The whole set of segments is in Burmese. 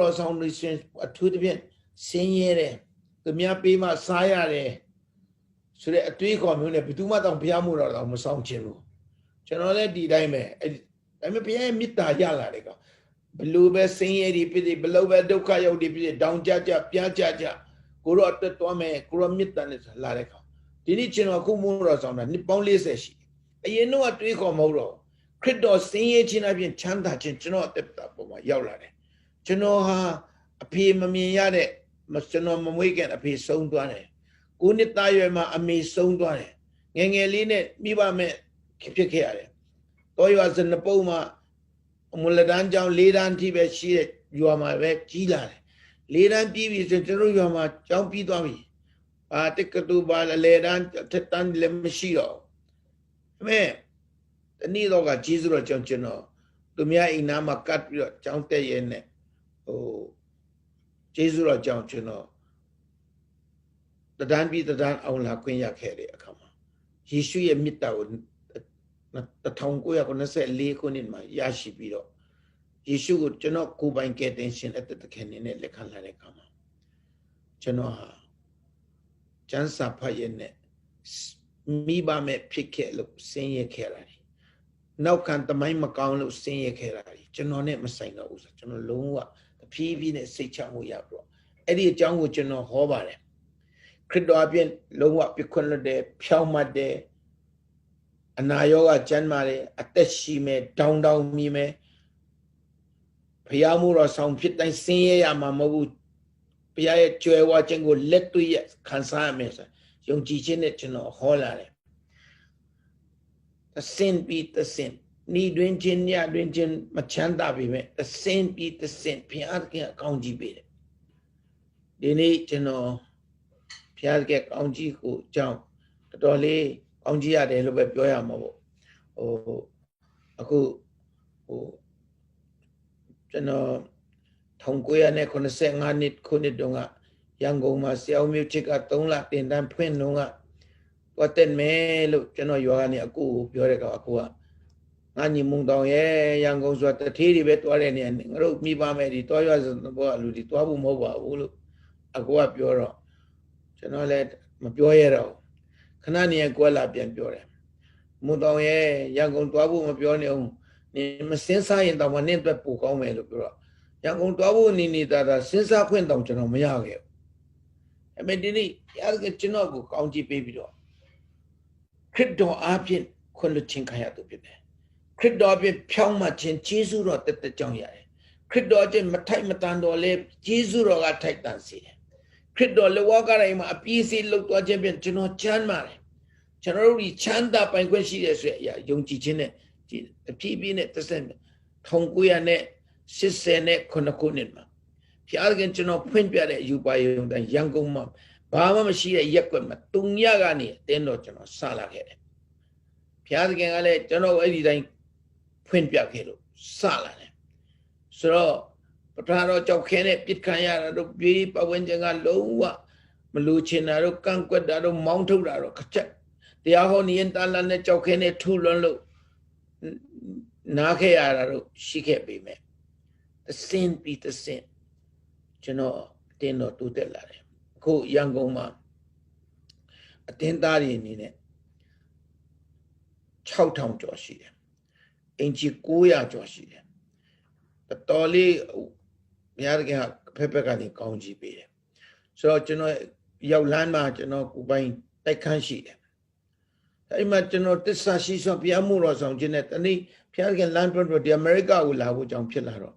တော်ဆောင်လို့ရှင်အထူးသဖြင့်ဆင်းရဲတယ်သူများပေးမှစားရတယ်ဆိုတဲ့အတွေးခေါ်မျိုးနဲ့ဘယ်သူမှတော့ဘုရားမှုတော်တော့မဆောင်ချင်ဘူးကျွန်တော်လည်းဒီတိုင်းပဲအဲ့ဒီဒါပေမဲ့ဘုရားရဲ့မေတ္တာရလာတယ်ကောင်ဘလို့ပဲဆင်းရဲတွေဖြစ်ဖြစ်ဘလို့ပဲဒုက္ခရောက်တွေဖြစ်ဖြစ်တောင်ကြကြပြားကြကြကိုရောအတက်သွားမယ်ကိုရောမေတ္တာနဲ့လာတဲ့ကောင်ဒီနေ့ကျွန်တော်အခုမှုတော်ဆောင်တာနှစ်ပေါင်း40ရှိအရင်တော့တွေးခေါ်မဟုတ်တော့ခရစ်တော်ဆင်းရဲခြင်းအပြင်ချမ်းသာခြင်းကျွန်တော်အသက်တာပေါ်မှာရောက်လာတယ် ကျွန်တော်ဟာအဖေမမြင်ရတဲ့ကျွန်တော်မမွေးခင်အဖေဆုံးသွားတယ်ကိုနှစ်သားရွယ်မှာအမေဆုံးသွားတယ်ငယ်ငယ်လေးနဲ့မိဘမဲ့ဖြစ်ခဲ့ရတယ်တောရွာစနပုတ်မှာမူလတန်းကျောင်း၄တန်းထိပဲရှိတဲ့ရွာမှာပဲကြီးလာတယ်၄တန်းပြီးပြီဆိုကျွန်တော်ရွာမှာကျောင်းပြီးသွားပြီအာတက်ကတူပါလေတန်းထက်တန်းလည်းမရှိတော့အမေတနည်းတော့ကကြီးစုတော့ကျွန်တော်သူများအိမ်နာမှာကတ်ပြီးတော့ကျောင်းတက်ရဲနဲ့ ဟိုကျေးဇူးတော်ကြောင့်ကျွန်တော်တဒန်းပြီးတဒန်းအောင်လာခွင့်ရခဲ့တဲ့အခါမှာယေရှုရဲ့မေတ္တာကို1994ခုနှစ်မှာရရှိပြီးတော့ယေရှုကိုကျွန်တော်ကိုယ်ပိုင်ကယ်တင်ရှင်အသက်တခင်နဲ့လက်ခံလာတဲ့အခါမှာကျွန်တော်ဟာကျမ်းစာဖတ်ရတဲ့မိဘမဲ့ဖြစ်ခဲ့လို့ဆင်းရဲခဲ့တာဒီနောက်ခံတမိုင်းမကောင်းလို့ဆင်းရဲခဲ့တာဒီကျွန်တော်နဲ့မဆိုင်တော့ဘူးဆိုကျွန်တော်လုံးဝ ဖြည်းဖြည်းနဲ့စိတ်ချမှုရပြီးတော့အဲ့ဒီအကြောင်းကိုကျွန်တော်ဟောပါတယ်ခရစ်တော်အပြင်လုံးဝပြခွန်းလွတ်တယ်ဖြောင်းမှတ်တယ်အနာရောဂါကျန်းမာတယ်အသက်ရှိမယ်တောင်းတောင်းမြည်မယ်ဖျားမှုတော်ဆောင်ဖြစ်တိုင်းဆင်းရဲရမှာမဟုတ်ဘူးဘုရားရဲ့ကြွယ်ဝခြင်းကိုလက်တွေ့ရခံစားရမယ်ဆိုယုံကြည်ခြင်းနဲ့ကျွန်တော်ဟောလာတယ်သစင်ပြီးသစင် ဤတွင်ချင်းညတွင်ချင်းမချမ်းသာပေမဲ့အစင်ပြီးတစင်ဘုရားသခင်အကောင်းကြီးပေးတယ်ဒီနေ့ကျွန်တော်ဘုရားသခင်အကောင်းကြီးကိုအကြောင်းတော်တော်လေးကောင်းကြီးရတယ်လို့ပဲပြောရမှာပေါ့ဟိုအခုဟိုကျွန်တော်1985နှစ်ခုနှစ်တုန်းကရန်ကုန်မှာဆရာဦးမျိုးချစ်က3လတင်တန်းဖွင့်တုန်းကတော့တက်မယ်လို့ကျွန်တော်ရွာကနေအကူကိုပြောတဲ့ကောင်အကူက ငါညီမုံတောင်ရဲ့ရန်ကုန်ဆိုတာတထေးတွေပဲတွားတဲ့နေရာငါတို့မိပါမယ်ဒီတွားရွာစဘောလူဒီတွားဖို့မဟုတ်ပါဘူးလို့အကူကပြောတော့ကျွန်တော်လည်းမပြောရတော့ခဏနေကွက်လာပြန်ပြောတယ်မုံတောင်ရဲ့ရန်ကုန်တွားဖို့မပြောနေအောင်နေမစင်းစားရင်တော့မနင့်အတွက်ပိုကောင်းမယ်လို့ပြောတော့ရန်ကုန်တွားဖို့နေနေတာဒါစဉ်းစားခွင့်တောင်ကျွန်တော်မရခဲ့ဘူးအမေဒီနေ့ရကကျွန်တော်ကိုကောင်းကြည့်ပေးပြီးတော့ခရစ်တော်အားဖြင့်ခွင့်လွှတ်ခြင်းခံရသူဖြစ်တယ် ခရစ်တော်ဖြင့်ဖြောင်းမှခြင်းဂျေဇုတော်တက်တက်ကြောင်းရတယ်ခရစ်တော်ချင်းမထိုက်မတန်တော်လဲဂျေဇုတော်ကထိုက်တန်စေတယ်ခရစ်တော်လက်ဝါးကတိုင်းမှာအပြည့်အစုံလှုပ်သွားခြင်းဖြင့်ကျွန်တော်ချမ်းပါတယ်ကျွန်တော်တို့ဒီချမ်းသာပိုင်ခွင့်ရှိတယ်ဆိုတဲ့အရာယုံကြည်ခြင်းနဲ့အပြည့်အပြည့်နဲ့သက်ဆက်1900နဲ့80နဲ့ခုနှစ်မှာဖျားခင်ကျွန်တော်ဖွင့်ပြတဲ့အယူပါယုံတိုင်းရန်ကုန်မှာဘာမှမရှိတဲ့ရက်ွက်မှာတုံရကနေအတင်းတော်ကျွန်တော်စလာခဲ့တယ်ဘုရားသခင်ကလည်းကျွန်တော်အဲ့ဒီတိုင်း ဖွင့်ပြခဲ့လို့စလာတယ်ဆိုတော့ပထမတော့ကြောက်ခဲနဲ့ပြစ်ခံရတာတို့ပြေးပဝန်းကျင်ကလုံးဝမလူချင်တာတို့ကန့်ကွက်တာတို့မောင်းထုတ်တာတို့ခချက်တရားဟောနေရင်တာလာနဲ့ကြောက်ခဲနဲ့ထူလွန်းလို့နားခဲ့ရတာတို့ရှိခဲ့ပေမဲ့အစင်ပြီးတစင်ကျွန်တော်အတင်းတော်တိုးတက်လာတယ်အခုရန်ကုန်မှာအတင်းသားတွေအနေနဲ့6000ကျော်ရှိတယ် အင်ဂျီ900ကျော်ရှိတယ်တော်တော်လေးဘုရားသခင်ကဖက်ဖက်ကနေကောင်းကြီးပေးတယ်ဆိုတော့ကျွန်တော်ရောက်လမ်းမှာကျွန်တော်ကိုပိုင်တိုက်ခန်းရှိတယ်အဲ့မှာကျွန်တော်တစ္ဆာရှိဆိုဘုရားမှုတော်ဆောင်ခြင်းနဲ့တနေ့ဘုရားသခင်လမ်းပြတော့ဒီအမေရိကကိုလာဖို့ကြောင့်ဖြစ်လာတော့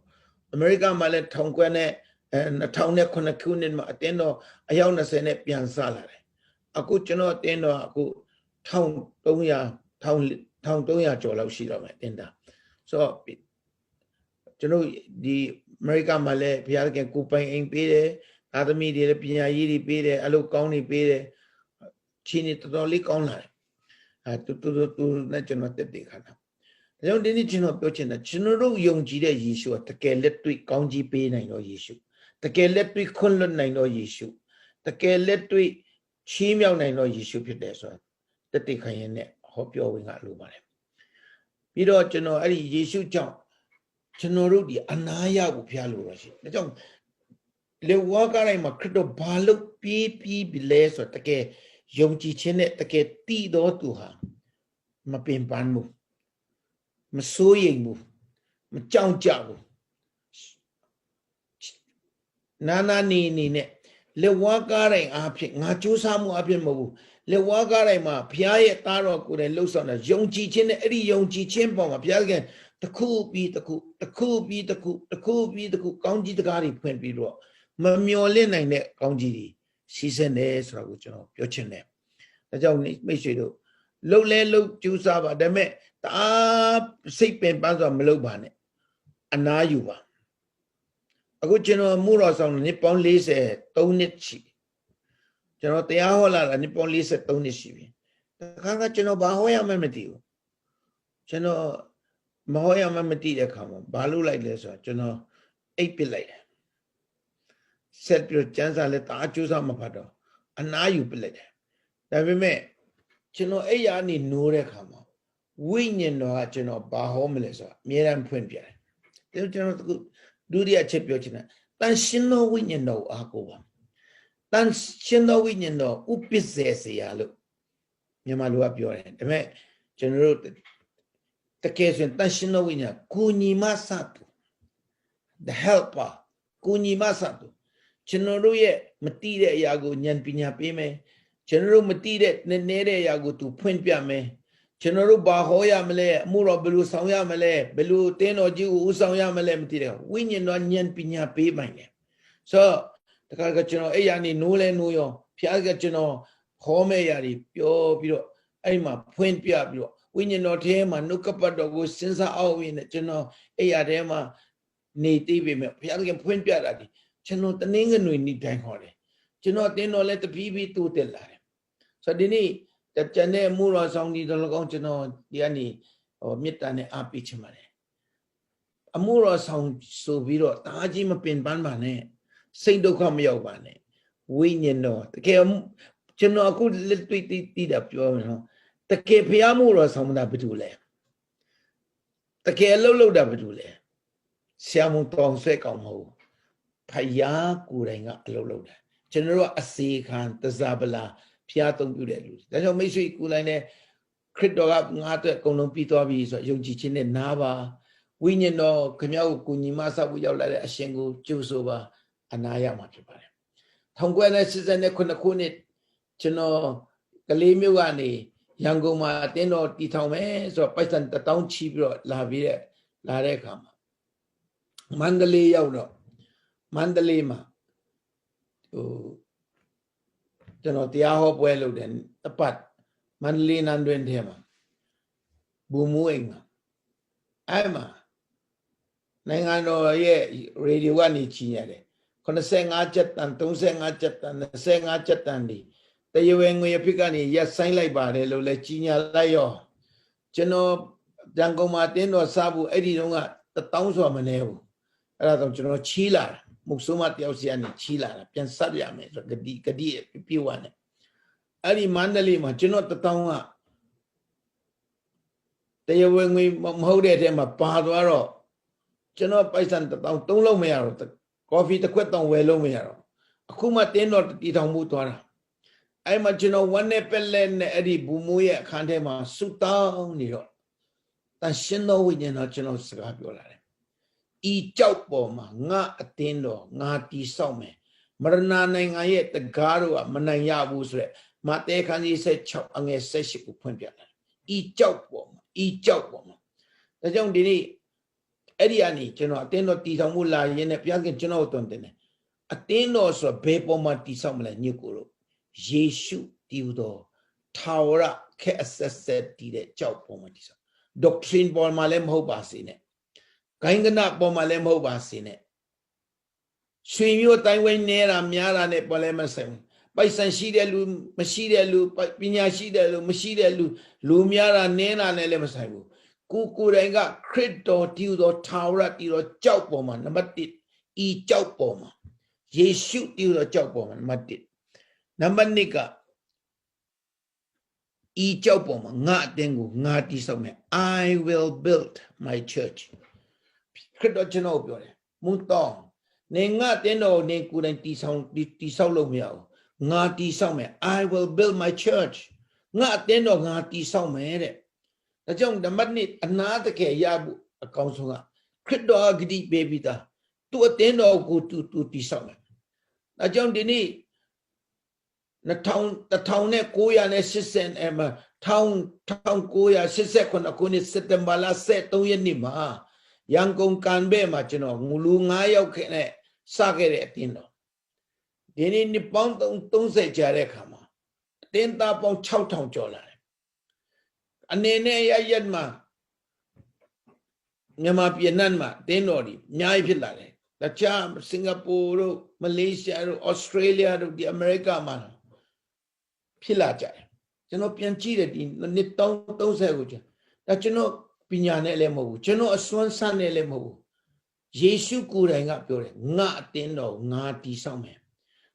အမေရိကမှာလည်းထောင်ကွက်နဲ့အဲ2009ခုနှစ်မှာအတင်းတော်အယောက်20နဲ့ပြန်စလာတယ်အခုကျွန်တော်အတင်းတော်အခု1300 1300ကျော်လောက်ရှိတော့မယ်တင်တာဆိုတော့ကျွန်တော်ဒီအမေရိကမှာလည်းဘုရားသခင်ကိုပိုင်အိမ်ပေးတယ်သာသမီတွေလည်းပညာရေးတွေပေးတယ်အလုပ်ကောင်းတွေပေးတယ်ချင်းနေတော်တော်လေးကောင်းလာတယ်အဲတူတူတူနဲ့ကျွန်တော်တက်တည်ခါတာဒါကြောင့်ဒီနေ့ကျွန်တော်ပြောချင်တာကျွန်တော်တို့ယုံကြည်တဲ့ယေရှုကတကယ်လက်တွေ့ကောင်းကြီးပေးနိုင်တော့ယေရှုတကယ်လက်တွေ့ခွင့်လွတ်နိုင်တော့ယေရှုတကယ်လက်တွေ့ချီးမြှောက်နိုင်တော့ယေရှုဖြစ်တယ်ဆိုတာတက်တည်ခံရင်နဲ့ ဟောပြောဝင်ကလိုပါတယ်ပြီးတော့ကျွန်တော်အဲ့ဒီယေရှုကြောင့်ကျွန်တော်တို့ဒီအနာရဖို့ဘုရားလိုတော့ရှိတယ်ဒါကြောင့်လေဝါကတိုင်းမှာခရစ်တော်ဘာလို့ပြီးပြီးပြီလဲဆိုတော့တကယ်ယုံကြည်ခြင်းနဲ့တကယ်တည်တော်သူဟာမပင်ပန်းဘူးမစိုးရိမ်ဘူးမကြောက်ကြဘူးနာနာနေနေနဲ့လက်ဝါးကားတိုင်းအားဖြင့်ငါကြိုးစားမှုအဖြစ်မဟုတ်ဘူး လက်ဝါးကားတိုင်းမှာဘုရားရဲ့သားတော်ကိုယ်တိုင်လှုပ်ဆောင်တာယုံကြည်ခြင်းနဲ့အဲ့ဒီယုံကြည်ခြင်းပေါ်မှာဘုရားကတစ်ခုပြီးတစ်ခုတစ်ခုပြီးတစ်ခုတစ်ခုပြီးတစ်ခုကောင်းကြီးတကားတွေဖွင့်ပြီးတော့မမျော်လင့်နိုင်တဲ့ကောင်းကြီးတွေစီးစက်နေဆိုတာကိုကျွန်တော်ပြောချင်တယ်ဒါကြောင့်မိတ်ဆွေတို့လှုပ်လဲလှုပ်ကြိုးစားပါဒါပေမဲ့တအားစိတ်ပင်ပန်းစွာမလုပ်ပါနဲ့အနာယူပါအခုကျွန်တော်မှုတော်ဆောင်နှစ်ပေါင်း43နှစ်ရှိ ကျွန်တော်တရားဟောလာတာနှစ်ပေါင်း43နှစ်ရှိပြီတခါကကျွန်တော်ဘာဟောရမှမသိဘူးကျွန်တော်မဟောရမှမသိတဲ့ခါမှာဘာလုပ်လိုက်လဲဆိုတော့ကျွန်တော်အိပ်ပစ်လိုက်တယ်ဆက်ပြီးကျန်းစာလဲတာအကျိုးစားမဖတ်တော့အနာယူပစ်လိုက်တယ်ဒါပေမဲ့ကျွန်တော်အဲ့ရနေနိုးတဲ့ခါမှာဝိညာဉ်တော်ကကျွန်တော်ဘာဟောမလဲဆိုတော့အမြဲတမ်းဖွင့်ပြတယ်ကျွန်တော်တို့ဒုတိယချက်ပြောချင်တာတန်ရှင်သောဝိညာဉ်တော်အားကိုပါ တန်ရှင်သောဝိညာဉ်တော်ဥပစ္စေစေရလို့မြန်မာလူကပြောတယ်ဒါပေမဲ့ကျွန်တော်တို့တကယ်ဆိုရင်တန်ရှင်သောဝိညာဉ်ကိုညီမဆတ် the helper ကိုညီမဆတ်ကျွန်တော်တို့ရဲ့မတိတဲ့အရာကိုဉာဏ်ပညာပေးမယ်ကျွန်တော်တို့မတိတဲ့နည်းနည်းတဲ့အရာကိုသူဖွင့်ပြမယ်ကျွန်တော်တို့ဘာဟောရမလဲအမှုတော်ဘယ်လိုဆောင်ရမလဲဘယ်လိုတင်းတော်ကြီးကိုဥဆောင်ရမလဲမသိတဲ့ဝိညာဉ်တော်ဉာဏ်ပညာပေးပိုင်တယ်ဆိုတော့ တခါကကျွန်တော်အဲ့ရနေနိုးလဲနိုးရောဖျားကကျွန်တော်ဟောမဲ့ရာတွေပြောပြီးတော့အဲ့မှာဖွင့်ပြပြီးတော့ဝိညာဉ်တော်ထဲမှာနှုတ်ကပတ်တော်ကိုစဉ်းစားအောင်ရင်းနဲ့ကျွန်တော်အဲ့ရထဲမှာနေသိပြီမဲ့ဘုရားသခင်ဖွင့်ပြတာဒီကျွန်တော်တနင်္ဂနွေနေ့တိုင်းဟောတယ်ကျွန်တော်တင်းတော်လဲတပီးပြီးတိုးတက်လာတယ်ဆိုတော့ဒီနေ့တကြတဲ့မှုတော်ဆောင်ဒီတော်ကောင်းကျွန်တော်ဒီကနေဟောမေတ္တာနဲ့အားပေးချင်ပါတယ်အမှုတော်ဆောင်ဆိုပြီးတော့တားကြီးမပင်ပန်းပါနဲ့ စိတ်ဒုက္ခမရောက်ပါနဲ့ဝိညာဉ်တော်တကယ်ကျွန်တော်အခုလက်တွေ့တည်တာပြောမယ်နော်တကယ်ဖျားမှုတော်ဆောင်တာဘာတူလဲတကယ်လှုပ်လှုပ်တာဘာတူလဲဆရာမတောင်ဆွဲကောင်မဟုတ်ဖယားကိုယ်တိုင်ကအလှုပ်လှုပ်တာကျွန်တော်တို့ကအစေခံတစားပလာဖျားသုံးပြုတဲ့လူဒါကြောင့်မိတ်ဆွေကိုလိုက်တဲ့ခရစ်တော်ကငါအတွက်အကုန်လုံးပြီးသွားပြီဆိုတော့ယုံကြည်ခြင်းနဲ့နားပါဝိညာဉ်တော်ခမ ्या ကိုကိုညီမဆောက်ဖို့ရောက်လာတဲ့အရှင်ကိုကြိုးဆိုပါ အနာရမှာဖြစ်ပါတယ်1989ခုနှစ်ကျွန်တော်ကလေးမျိုးကနေရန်ကုန်မှာအတင်းတော်တည်ထောင်မယ်ဆိုတော့ပိုက်ဆံတထောင်ချီပြီးတော့လာပြီးတဲ့လာတဲ့အခါမှာမန္တလေးရောက်တော့မန္တလေးမှာဟိုကျွန်တော်တရားဟောပွဲလုပ်တယ်တပတ်မန္တလေးနန်းတွင်ထဲမှာဘူမူအိမ်မှာအဲ့မှာနိုင်ငံတော်ရဲ့ရေဒီယိုကနေကြီးရတယ် 85ကျပ်တန်35ကျပ်တန်25ကျပ်တန်ဒီတရဝဲငွေအဖြစ်ကနေရက်ဆိုင်လိုက်ပါတယ်လို့လည်းကြီးညာလိုက်ရောကျွန်တော်တန်ကုန်မှာတင်းတော်စားဖို့အဲ့ဒီတုန်းကတထောင်ဆိုမနေဘူးအဲ့ဒါတော့ကျွန်တော်ချီးလာတာမုတ်ဆိုးမတယောက်စီကနေချီးလာတာပြန်ဆက်ရမယ်ဆိုဂတိဂတိပြေဝနဲ့အဲ့ဒီမန္တလေးမှာကျွန်တော်တထောင်ကတရားဝင်ငွေမဟုတ်တဲ့အထဲမှာပါသွားတော့ကျွန်တော်ပိုက်ဆံတထောင်သုံးလုံးမရတော့ ကော်ဖီတစ်ခွက်တောင်ဝယ်လို့မရတော့အခုမှတင်းတော့တီထောင်မှုသွားတာအဲ့မှာကျွန်တော်ဝမ်းနဲ့ပက်လက်နဲ့အဲ့ဒီဘူမိုးရဲ့အခန်းထဲမှာဆူတောင်းနေတော့တန်ရှင်းသောဝိညာဉ်တော်ကျွန်တော်စကားပြောလာတယ်ဤကြောက်ပေါ်မှာငါအတင်းတော်ငါတီဆောက်မယ်မရဏနိုင်ငံရဲ့တကားတို့ကမနိုင်ရဘူးဆိုရက်မတဲခန်းကြီး16အငယ်18ကိုဖွင့်ပြတယ်ဤကြောက်ပေါ်မှာဤကြောက်ပေါ်မှာဒါကြောင့်ဒီနေ့ အဲ့ဒီအနေကျွန်တော်အတင်းတော်တီဆောင်မှုလာရင်းနဲ့ဘုရားခင်ကျွန်တော်တို့တင်တယ်အတင်းတော်ဆိုဘယ်ပေါ်မှာတီဆောက်မလဲညကိုတို့ယေရှုတည်သောထာဝရခက်အဆက်ဆက်တည်တဲ့ကြောက်ပေါ်မှာတီဆောက် doctrine ပေါ်မှာလည်းမဟုတ်ပါစေနဲ့ဂိုင်းကနပေါ်မှာလည်းမဟုတ်ပါစေနဲ့ရွှေမျိုးတိုင်းဝိုင်းနေတာများတာနဲ့ပေါ်လည်းမဆိုင်ဘူးပိုက်ဆံရှိတဲ့လူမရှိတဲ့လူပညာရှိတဲ့လူမရှိတဲ့လူလူများတာနင်းတာနဲ့လည်းမဆိုင်ဘူး ကိုကိုယ်တိုင်ကခရစ်တော်တည်သောထာဝရတည်သောကြောက်ပေါ်မှာနံပါတ်1ဤကြောက်ပေါ်မှာယေရှုတည်သောကြောက်ပေါ်မှာနံပါတ်1နံပါတ်2ကဤကြောက်ပေါ်မှာငါအတင်းကိုငါတည်ဆောက်မယ် I will build my church ဘုခရစ်တော်ကျွန်တော်ကိုပြောတယ်မုန်တော်နေငါတင်းတော်ကိုနေကိုယ်တိုင်တီဆောင်တီတီဆောက်လို့မရဘူးငါတီဆောက်မယ် I will build my church ငါအတင်းတော်ငါတီဆောက်မယ်တဲ့ ဒါကြောင့်ဓမ္မနှစ်အနာတကယ်ရဖို့အကောင်းဆုံးကခရစ်တော်ကဂတိပေးပြီးသားသူအတင်းတော်ကိုသူသူတီဆောက်မယ်ဒါကြောင့်ဒီနေ့2000 1980အမ1989ခုနှစ်စက်တင်ဘာလ23ရက်နေ့မှာရန်ကုန်ကန်ဘဲမှာကျွန်တော်ငူလူ9ယောက်ခဲ့နဲ့စခဲ့တဲ့အတင်းတော်ဒီနေ့နှစ်ပေါင်း30ကြာတဲ့အခါမှာအတင်းသားပေါင်း6000ကျော်လာတယ် အနေနဲ့ရရက်မှာမြန်မာပြည်နှံ့မှာတင်းတော်ဒီအများကြီးဖြစ်လာတယ်တခြားစင်ကာပူတို့မလေးရှားတို့ဩစတြေးလျတို့ဒီအမေရိကမှာဖြစ်လာကြတယ်ကျွန်တော်ပြန်ကြည့်တယ်ဒီနှစ်30ကိုကျွန်ဒါကျွန်တော်ပညာနဲ့လည်းမဟုတ်ဘူးကျွန်တော်အစွမ်းဆန်းနဲ့လည်းမဟုတ်ဘူးယေရှုကိုယ်တိုင်ကပြောတယ်ငါအတင်းတော်ငါတီဆောက်မယ်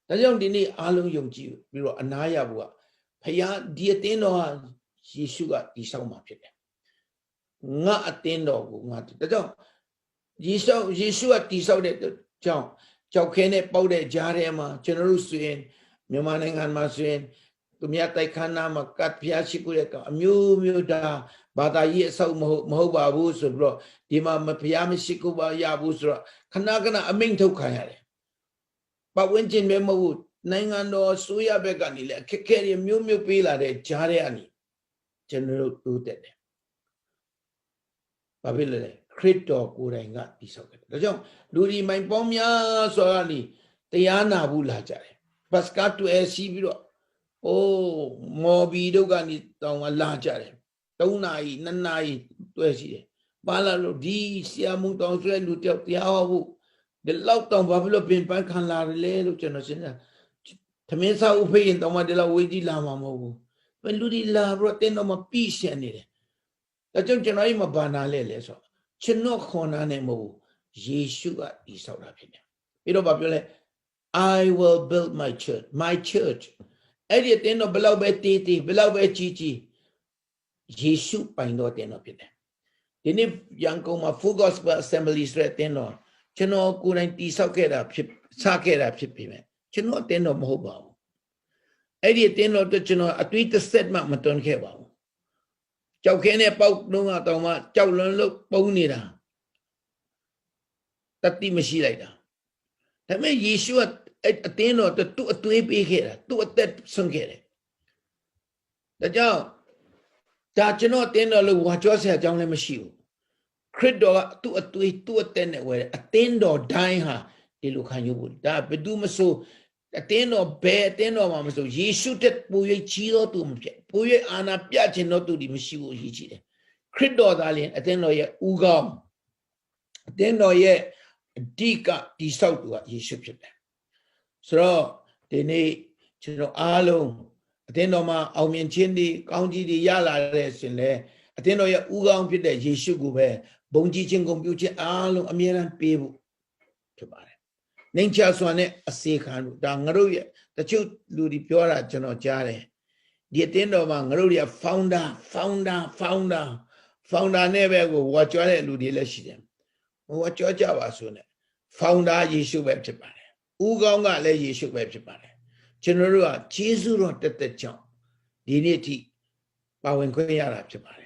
ဒါကြောင့်ဒီနေ့အားလုံးယုံကြည်ပြီးတော့အနာရဖို့ကဖခင်ဒီအတင်းတော်ဟာ ယေရှုကတီဆောက်မှာဖြစ်တယ်ငါအတင်းတော်ကိုငါဒါကြောင့်ယေရှုယေရှုကတီဆောက်တဲ့ကြောင့်ကြောက်ခဲနဲ့ပေါက်တဲ့ကြားထဲမှာကျွန်တော်တို့ဆိုရင်မြန်မာနိုင်ငံမှာဆိုရင်သူများတိုက်ခန်းနာမှာကတ်ဖျားရှိခုတဲ့ကအမျိုးမျိုးဒါဘာသာရေးအဆောက်မဟုတ်မဟုတ်ပါဘူးဆိုပြီးတော့ဒီမှာမဖျားမရှိခုပါရဘူးဆိုတော့ခဏခဏအမိန့်ထုတ်ခံရတယ်ပတ်ဝန်းကျင်ပဲမဟုတ်ဘူးနိုင်ငံတော်ဆိုရဘက်ကနေလည်းအခက်အခဲတွေမျိုးမျိုးပေးလာတဲ့ကြားထဲကနေ ကျွန်တော်တို့တိုးတက်တယ်ဘာဖြစ်လဲခရစ်တော်ကိုယ်တိုင်ကတည်ဆောက်ခဲ့တယ်ဒါကြောင့်လူဒီမိုင်ပေါင်းများစွာကနေတရားနာဘူးလာကြတယ်ဘတ်စကတ်တူအဲစီးပြီးတော့အိုးမော်ဘီတို့ကနေတောင်လာကြတယ်၃နာရီ၂နာရီတွဲရှိတယ်ပါလာလို့ဒီဆရာမုံတောင်ဆွဲလူတယောက်တရားဟောဖို့ဒီလောက်တောင်ဘာဖြစ်လို့ပင်ပန်းခံလာရလဲလို့ကျွန်တော်စဉ်းစားသမင်းစာဥဖေးရင်တောင်မှဒီလောက်ဝေးကြီးလာမှာမဟုတ်ဘူး ဘယ်လူဒီလာပြီးတော့တင်းတော့မပြည့်ရှင်နေတယ်ဒါကြောင့်ကျွန်တော်အိမ်မှာဘာနာလဲလဲဆိုကျွန်တော်ခွန်နာနဲ့မဟုတ်ဘူးယေရှုကတည်ဆောက်တာဖြစ်တယ်ပြီးတော့ဘာပြောလဲ I will build my church my church အဲ့ဒီအတင်းတော့ဘလောက်ပဲတေးတေးဘလောက်ပဲကြီးကြီးယေရှုပိုင်တော်တင်တော်ဖြစ်တယ်ဒီနေ့ရန်ကုန်မှာ Full Gospel Assembly ဆိုတဲ့တင်တော်ကျွန်တော်ကိုယ်တိုင်တည်ဆောက်ခဲ့တာဖြစ်စခဲ့တာဖြစ်ပြီမဲ့ကျွန်တော်တင်တော်မဟုတ်ပါဘူး အဲ့ဒီတင်တော်တော့ကျွန်တော်အတွေ့တစ်ဆက်မှမတွန်းခဲ့ပါဘူးကြောက်ခဲနဲ့ပေါက်လုံးကတော့မှကြောက်လွန်းလို့ပုံနေတာတတိမရှိလိုက်တာဒါပေမဲ့ယေရှုကအတင်းတော်သူ့အသွေးပေးခဲ့တာသူ့အသက်ဆုံးခဲ့တယ်ဒါကြောင့်ဒါကျွန်တော်တင်းတော်လို့ဝါကြောဆရာအကြောင်းလည်းမရှိဘူးခရစ်တော်ကသူ့အသွေးသူ့အသက်နဲ့ဝယ်တယ်အတင်းတော်တိုင်းဟာဒီလိုခံယူဖို့ဒါဘယ်သူမဆို အတင်းတော်ဘယ်အတင်းတော်မှမဆိုယေရှုတက်ပူ၍ကြီးတော်သူမဖြစ်ပူ၍အာနာပြခြင်းတော်သူဒီမရှိဘူးအရေးကြီးတယ်ခရစ်တော်သားလျင်အတင်းတော်ရဲ့ဥကောင်းအတင်းတော်ရဲ့အဓိကတိဆောက်သူကယေရှုဖြစ်တယ်ဆိုတော့ဒီနေ့ကျွန်တော်အားလုံးအသင်းတော်မှာအောင်မြင်ခြင်းတွေကောင်းကြီးတွေရလာတဲ့ဆိုရင်လေအသင်းတော်ရဲ့ဥကောင်းဖြစ်တဲ့ယေရှုကိုပဲဘုံကြီးခြင်းဂုဏ်ပြုခြင်းအားလုံးအမြဲတမ်းပေးဖို့ဖြစ်ပါတယ်။ နိုင်ချစွာနဲ့အစေခံလို့ဒါငါတို့ရဲ့တချို့လူတွေပြောတာကျွန်တော်ကြားတယ်။ဒီအသင်းတော်မှာငါတို့တွေက founder founder founder founder နဲ့ပဲကိုဝါကြွားတဲ့လူတွေလည်းရှိတယ်။ဝါကြွားကြပါဆိုနဲ့ founder ယေရှုပဲဖြစ်ပါတယ်။ဥကောင်းကလည်းယေရှုပဲဖြစ်ပါတယ်ကျွန်တော်တို့ကဂျေဇုတော်တက်တက်ကြောင့်ဒီနေ့အထိပါဝင်ခွင့်ရတာဖြစ်ပါတယ်